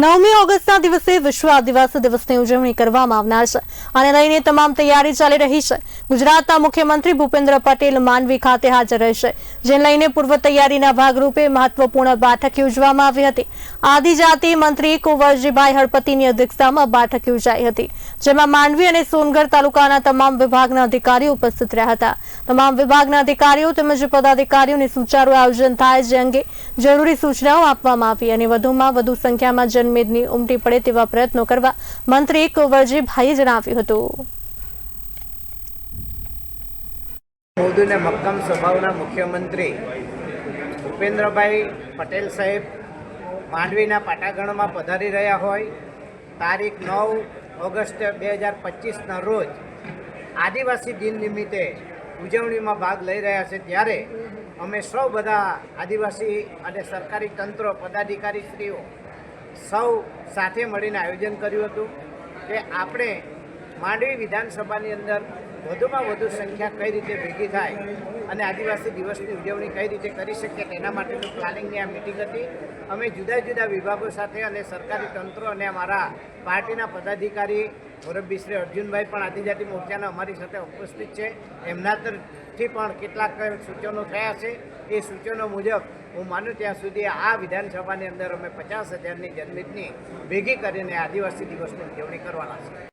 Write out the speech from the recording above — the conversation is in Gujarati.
નવમી ઓગસ્ટના દિવસે વિશ્વ આદિવાસી દિવસની ઉજવણી કરવામાં આવનાર છે. આને લઈને તમામ તૈયારી ચાલી રહી છે. ગુજરાતના મુખ્યમંત્રી ભૂપેન્દ્ર પટેલ માંડવી ખાતે હાજર રહેશે. જેને લઈને પૂર્વ તૈયારીના ભાગરૂપે મહત્વપૂર્ણ બેઠક યોજવામાં આવી હતી. આદિજાતિ મંત્રી કુંવરજીભાઈ હળપતિની અધ્યક્ષતામાં બેઠક યોજાઈ હતી, જેમાં માંડવી અને સોનગઢ તાલુકાના તમામ વિભાગના અધિકારીઓ ઉપસ્થિત રહ્યા હતા. તમામ વિભાગના અધિકારીઓ તેમજ પદાધિકારીઓને સુચારુ આયોજન થાય જે અંગે જરૂરી સૂચનાઓ આપવામાં આવી અને વધુમાં વધુ સંખ્યામાં જનમેદની ઉમટી પડે તેવા પ્રયત્નો કરવા મંત્રી કુંવરજીભાઈએ જણાવ્યું હતું. મોદીને મક્કમ સ્વભાવના મુખ્યમંત્રી ભૂપેન્દ્રભાઈ પટેલ સાહેબ માંડવીના પાટાગણમાં પધારી રહ્યા હોય, તારીખ નવ ઓગસ્ટ બે હજાર પચીસના રોજ આદિવાસી દિન નિમિત્તે ઉજવણીમાં ભાગ લઈ રહ્યા છે. ત્યારે અમે સૌ બધા આદિવાસી અને સરકારી તંત્ર, પદાધિકારીશ્રીઓ સૌ સાથે મળીને આયોજન કર્યું હતું કે આપણે માંડવી વિધાનસભાની અંદર વધુમાં વધુ સંખ્યા કઈ રીતે ભેગી થાય અને આદિવાસી દિવસની ઉજવણી કઈ રીતે કરી શકીએ તેના માટેનું પ્લાનિંગની આ મિટિંગ હતી. અમે જુદા જુદા વિભાગો સાથે અને સરકારી તંત્રો અને અમારા પાર્ટીના પદાધિકારી મુરબ્બી શ્રી અર્જુનભાઈ પણ આદિજાતિ મોરચાના અમારી સાથે ઉપસ્થિત છે. એમના તરફથી પણ કેટલાક સૂચનો થયા છે. એ સૂચનો મુજબ હું માનું ત્યાં સુધી આ વિધાનસભાની અંદર અમે પચાસ હજારની જનમિતની ભેગી કરીને આદિવાસી દિવસની ઉજવણી કરવાના છે